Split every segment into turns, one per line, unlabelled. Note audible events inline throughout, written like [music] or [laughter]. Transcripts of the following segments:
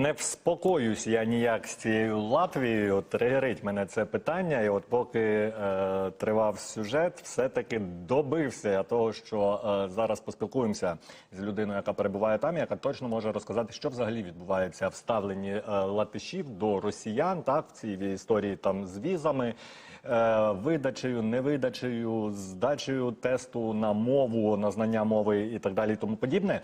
Не вспокоюсь я ніяк з цією Латвією. Тригерить мене це питання. І от поки е, тривав сюжет, все-таки добився я того, що е, зараз поспілкуємося з людиною, яка перебуває там, яка точно може розказати, що взагалі відбувається в ставленні е, латишів до росіян, так в цій історії там з візами. Е, Видачею, невидачею, здачею тесту на мову, на знання мови і так далі, і тому подібне.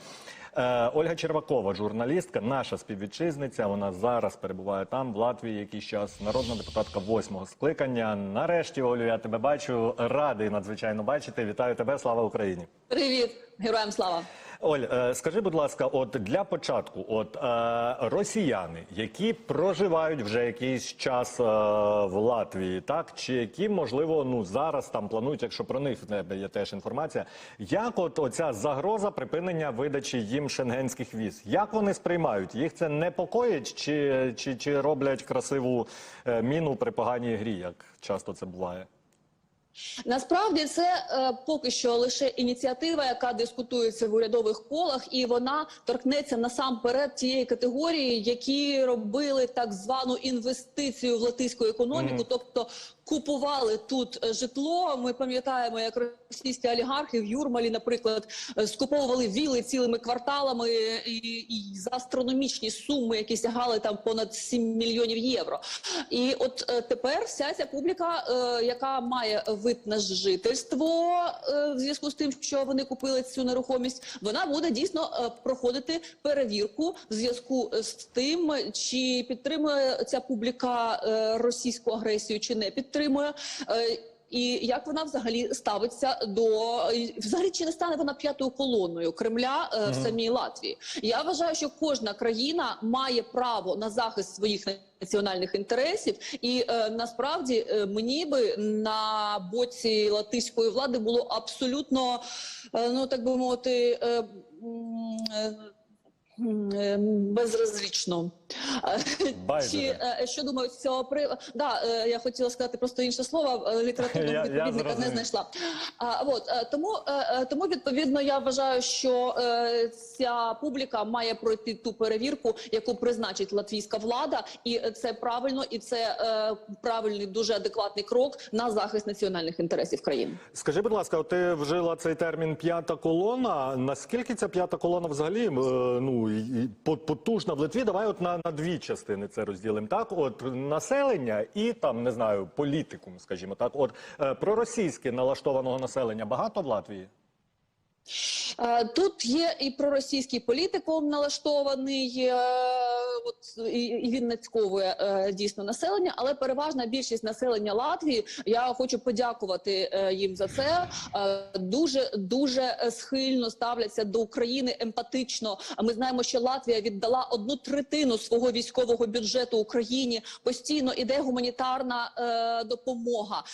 Е, Ольга Червакова, журналістка, наша співвітчизниця. Вона зараз перебуває там, в Латвії, якийсь час народна депутатка восьмого скликання. Нарешті, Олю, я тебе бачу. Радий надзвичайно бачити. Вітаю тебе, слава Україні.
Привіт, героям слава.
Оль, е, скажи, будь ласка, от для початку, от е, росіяни, які проживають вже якийсь час е, в Латвії, так чи які можливо ну зараз там планують, якщо про них в тебе є теж інформація, як от оця загроза припинення видачі їм шенгенських віз, як вони сприймають? Їх це непокоїть, чи, чи, чи роблять красиву міну при поганій грі, як часто це буває?
Насправді це е, поки що лише ініціатива, яка дискутується в урядових колах, і вона торкнеться насамперед тієї категорії, які робили так звану інвестицію в латиську економіку,
Мгм.
тобто купували тут е, житло. Ми пам'ятаємо, як російські олігархи в Юрмалі, наприклад, е, скуповували віли цілими кварталами і, і за астрономічні суми, які сягали там понад 7 мільйонів євро. І от е, тепер вся ця публіка, е, яка має вид на жительство е, в зв'язку з тим, що вони купили цю нерухомість, вона буде дійсно е, проходити перевірку в зв'язку з тим, чи підтримує ця публіка е, російську агресію, чи не підтримує. Е, і як вона взагалі ставиться до взагалі чи не стане вона п'ятою колоною Кремля е, в самій Латвії? Я вважаю, що кожна країна має право на захист своїх національних інтересів, і е, насправді е, мені би на боці латиської влади було абсолютно е, ну так би мовити. Е, е, Безразлічно. Е,
Байдуже.
Чи е, що думають з цього приводу? Да, е, я хотіла сказати просто інше слово, е, [laughs]
Я-
літературного
я
відповідника не знайшла. А, от, е, тому, е, е, тому відповідно я вважаю, що е, ця публіка має пройти ту перевірку, яку призначить латвійська влада, і це правильно, і це е, правильний, дуже адекватний крок на захист національних інтересів країни.
Скажи, будь ласка, ти вжила цей термін п'ята колона. Наскільки ця п'ята колона взагалі е, потужна в Литві? Давай от на, на дві частини це розділимо. Так, от населення і там не знаю, політикум, скажімо так. От проросійське налаштованого населення багато в Латвії.
Е, Тут є і проросійський політикум налаштований, е, і, він нацьковує е, дійсно населення, але переважна більшість населення Латвії. Я хочу подякувати е, їм за це. е, Дуже дуже схильно ставляться до України емпатично. Ми знаємо, що Латвія віддала одну третину свого військового бюджету Україні. Постійно іде гуманітарна допомога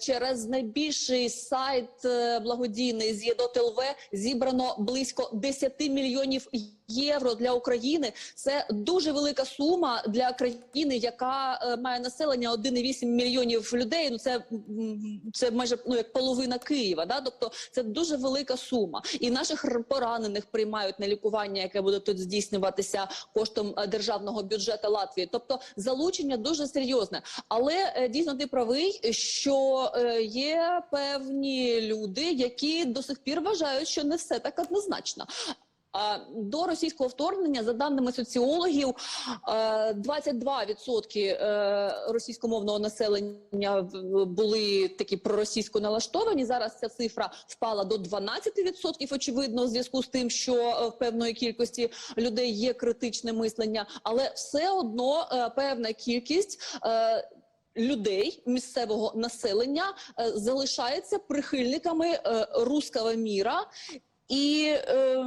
через найбільший сайт е, благодійний з ЄДОТЛВ зібрано близько 10 мільйонів євро для України. Це дуже велика сума для країни, яка е, має населення 1,8 мільйонів людей. Ну це, це майже ну як половина Києва. Да? Тобто це дуже велика сума. І наших поранених приймають на лікування, яке буде тут здійснюватися коштом е, державного бюджету Латвії. Тобто залучення дуже серйозне. Але е, дійсно ти правий, що є певні люди, які до сих пір вважають, що не все так однозначно. До російського вторгнення, за даними соціологів, е, 22% е, російськомовного населення були такі проросійсько налаштовані. Зараз ця цифра впала до 12%, очевидно, в зв'язку з тим, що е, в певної кількості людей є критичне мислення, але все одно е, певна кількість. Людей місцевого населення залишається прихильниками е, руского міра, і е,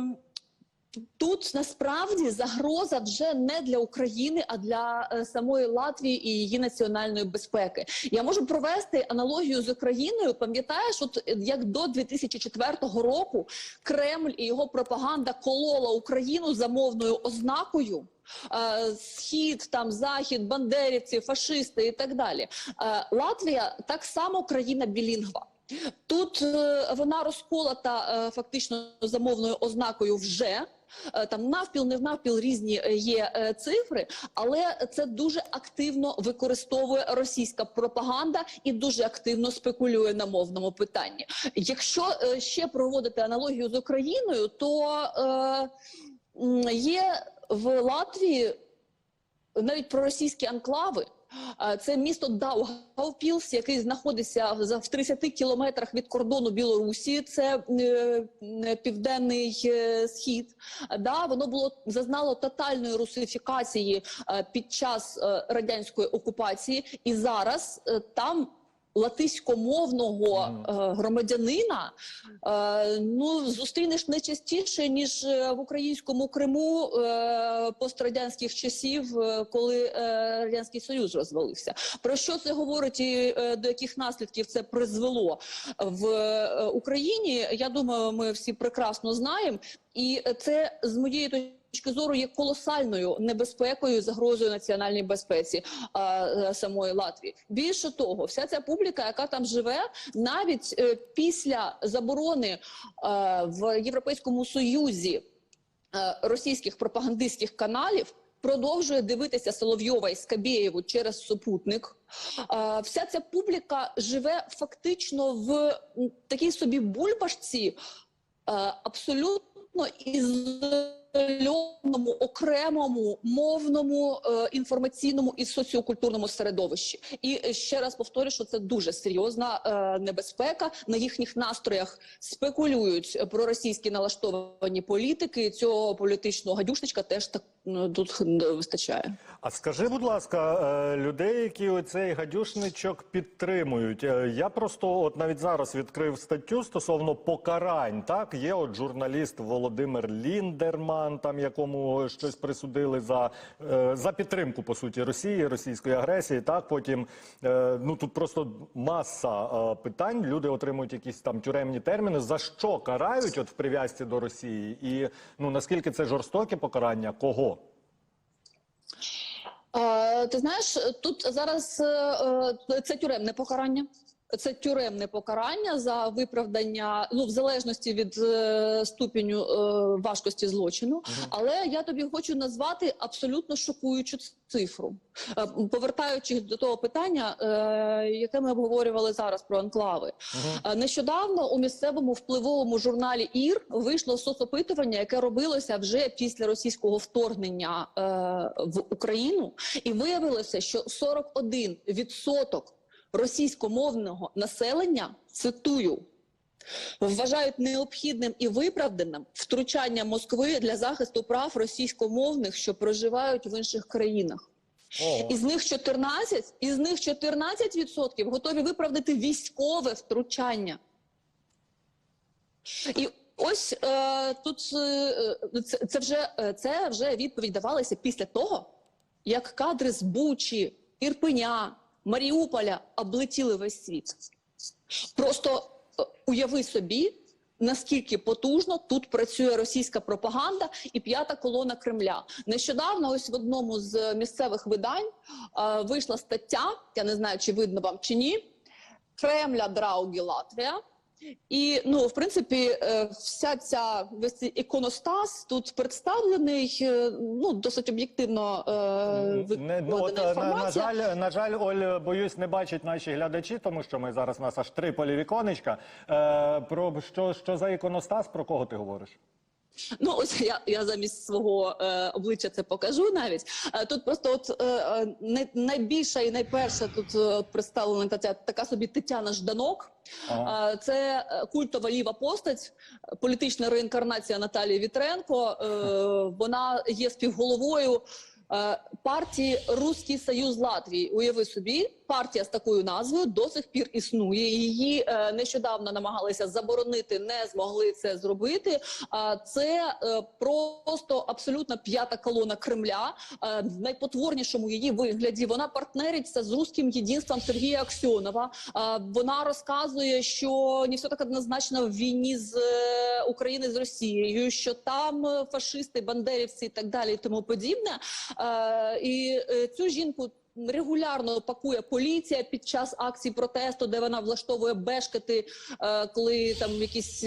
тут насправді загроза вже не для України, а для е, самої Латвії і її національної безпеки. Я можу провести аналогію з Україною. Пам'ятаєш, от е, як до 2004 року Кремль і його пропаганда колола Україну за мовною ознакою. е, Схід, там захід, бандерівці, фашисти і так далі. Латвія так само країна білінгва. Тут е, вона розколота е, фактично за мовною ознакою вже. Е, Там навпіл, не навпіл різні є цифри, але це дуже активно використовує російська пропаганда і дуже активно спекулює на мовному питанні. Якщо ще проводити аналогію з Україною, то е, є в Латвії навіть проросійські анклави. Це місто Даугавпілс, який знаходиться в 30 кілометрах від кордону Білорусі. Це е, е, південний е, схід. Да, воно було зазнало тотальної русифікації е, під час радянської окупації, і зараз там. Латиськомовного е, громадянина е, ну зустрінеш не частіше ніж е, в українському Криму е, пострадянських часів, коли е, радянський союз розвалився. Про що це говорить і е, до яких наслідків це призвело в е, Україні? Я думаю, ми всі прекрасно знаємо, і це з моєї точки зору є колосальною небезпекою, і загрозою національній безпеці а, е, самої Латвії. Більше того, вся ця публіка, яка там живе, навіть е, після заборони е, в Європейському Союзі е, російських пропагандистських каналів. Продовжує дивитися Соловйова і Скабєєву через супутник. Вся ця публіка живе фактично в такій собі бульбашці, е, абсолютно ізольованому, окремому мовному, е, інформаційному і соціокультурному середовищі. І ще раз повторю, що це дуже серйозна е, небезпека. На їхніх настроях спекулюють про російські налаштовані політики. Цього політичного гадюшничка теж так ну, тут вистачає.
А скажи, будь ласка, е, людей, які оцей гадюшничок підтримують. е, Я просто от навіть зараз відкрив статтю стосовно покарань. Так, є от журналіст Володимир Ліндерман, там якому щось присудили за, е, за підтримку по суті Росії, російської агресії. Так, потім е, ну тут просто маса е, питань. Люди отримують якісь там тюремні терміни. За що карають от в прив'язці до Росії? І ну наскільки це жорстоке покарання? Кого?
Ти знаєш, тут зараз це тюремне покарання. Це тюремне покарання за виправдання, ну в залежності від е, ступеню е, важкості злочину. Але я тобі хочу назвати абсолютно шокуючу цифру, Е, повертаючись до того питання, е, яке ми обговорювали зараз про анклави. Е, Нещодавно у місцевому впливовому журналі ІР вийшло соцопитування, яке робилося вже після російського вторгнення е, в Україну, і виявилося, що 41% російськомовного населення цитую. Вважають необхідним і виправданим втручання Москви для захисту прав російськомовних, що проживають в інших країнах.
Ого.
Із них 14, із них 14% готові виправдати військове втручання. І ось е, тут е, це, це, вже, е, це вже відповідь давалася після того, як кадри з Бучі, Ірпеня, Маріуполя облетіли весь світ. Просто е, уяви собі, наскільки потужно тут працює російська пропаганда і п'ята колона Кремля. Нещодавно, ось в одному з місцевих видань е, вийшла стаття. Я не знаю, чи видно вам чи ні. Кремля Драугі Латвія. І ну, в принципі, е, вся ця весь цей іконостас тут представлений е, ну досить об'єктивно е,
Не, ну, от, е, на, на жаль, на жаль, Оль, боюсь, не бачать наші глядачі, тому що ми зараз у нас аж три полі віконечка. Е, про що, що за іконостас, про кого ти говориш?
Ну ось я, я замість свого е, обличчя це покажу навіть. Е, тут просто от е, е, най, найбільша і найперша тут е, представлена така, така собі Тетяна Жданок.
Ага.
Е, Це е, культова ліва постать, політична реінкарнація Наталії Вітренко. Е, [laughs] Вона є співголовою партії Руський Союз Латвії. Уяви собі, партія з такою назвою до сих пір існує. Її е, нещодавно намагалися заборонити, не змогли це зробити. Це е, просто абсолютно п'ята колона Кремля е, в найпотворнішому її вигляді. Вона партнериться з руським єдинством Сергія Аксьонова. Е, Вона розказує, що не все так однозначно в війні з е, України з Росією, що там е, фашисти, бандерівці і так далі, і тому подібне. Е, І е, цю жінку регулярно пакує поліція під час акцій протесту, де вона влаштовує бешкети, е, коли там якісь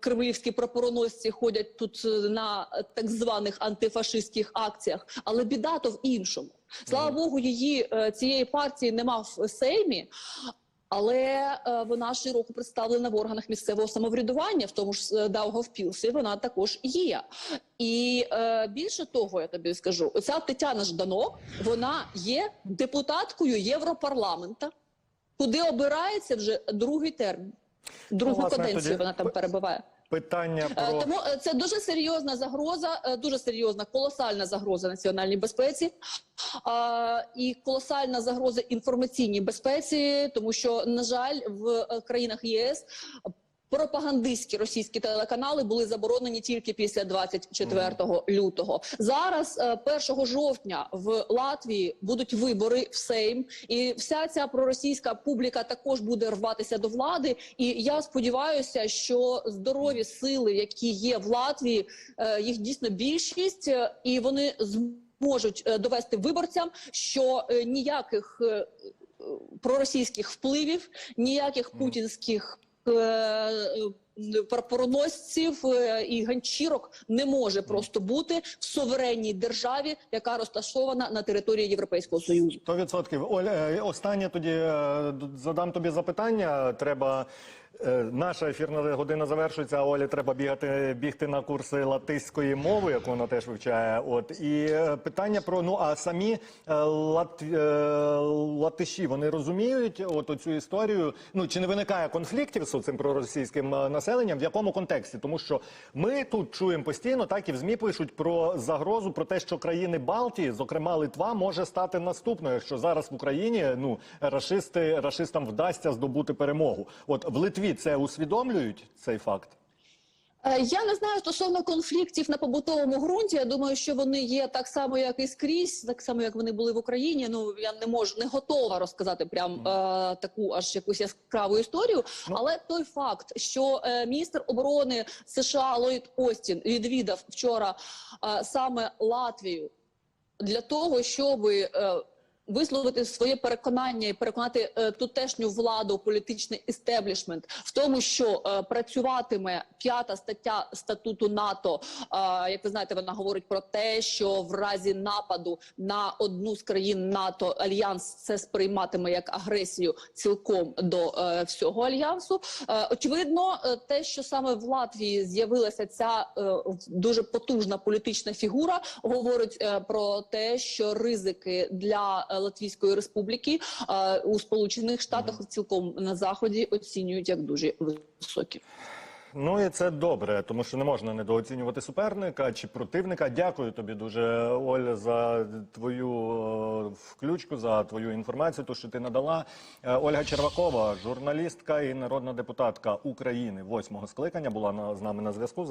кремлівські прапороносці ходять тут на так званих антифашистських акціях. Але біда то в іншому. Слава Богу, її цієї партії нема в Сеймі. Але е, вона широко представлена в органах місцевого самоврядування, в тому ж е, Даугавпілсі вона також є. І е, більше того, я тобі скажу, оця Тетяна Жданок, вона є депутаткою Європарламента, куди обирається вже другий термін. Другу
Ну,
каденцію
тоді
вона там перебуває.
Питання
Е,
про
Тому е, це дуже серйозна загроза, е, дуже серйозна, колосальна загроза національній безпеці і колосальна загроза інформаційній безпеці, тому що на жаль, в країнах ЄС. Пропагандистські російські телеканали були заборонені тільки після 24 лютого. Зараз, е, 1 жовтня, в Латвії будуть вибори в Сейм, і вся ця проросійська публіка також буде рватися до влади. І я сподіваюся, що здорові сили, які є в Латвії, е, їх дійсно більшість, е, і вони зможуть е, довести виборцям, що е, ніяких е, е, проросійських впливів, ніяких путінських. Е, е, Прапороносців е, і ганчірок не може просто бути в суверенній державі, яка розташована на території Європейського союзу.
100%. Оля, е, останнє тоді задам тобі запитання. Треба. Е, Наша ефірна година завершується, а Олі треба бігати, бігти на курси латиської мови, яку вона теж вивчає. От і е, питання про ну а самі е, лат, латиші вони розуміють от оцю історію. Ну чи не виникає конфліктів з цим проросійським населенням? В якому контексті? Тому що ми тут чуємо постійно, так і в змі пишуть про загрозу, про те, що країни Балтії, зокрема Литва, може стати наступною, якщо зараз в Україні ну рашисти рашистам вдасться здобути перемогу. От в Литві це усвідомлюють цей факт.
Е, Я не знаю стосовно конфліктів на побутовому ґрунті. Я думаю, що вони є так само, як і скрізь, так само як вони були в Україні. Ну я не можу не готова розказати прям е, таку аж якусь яскраву історію. Але той факт, що е, міністр оборони США Ллойд Остін відвідав вчора е, саме Латвію для того, щоб е, висловити своє переконання і переконати е, тутешню владу, політичний істеблішмент в тому, що е, працюватиме п'ята стаття статуту НАТО. Е, як ви знаєте, вона говорить про те, що в разі нападу на одну з країн НАТО альянс це сприйматиме як агресію цілком до е, всього альянсу. Е, очевидно, е, те, що саме в Латвії з'явилася ця е, дуже потужна політична фігура, говорить е, про те, що ризики для е, Латвійської республіки у Сполучених Штатах цілком на заході оцінюють як дуже високі.
Ну і це добре, тому що не можна недооцінювати суперника чи противника. Дякую тобі дуже, Оля, за твою е, включку, за твою інформацію, ту, що ти надала. Е, Ольга Червакова, журналістка і народна депутатка України восьмого скликання, була на- з нами на зв'язку.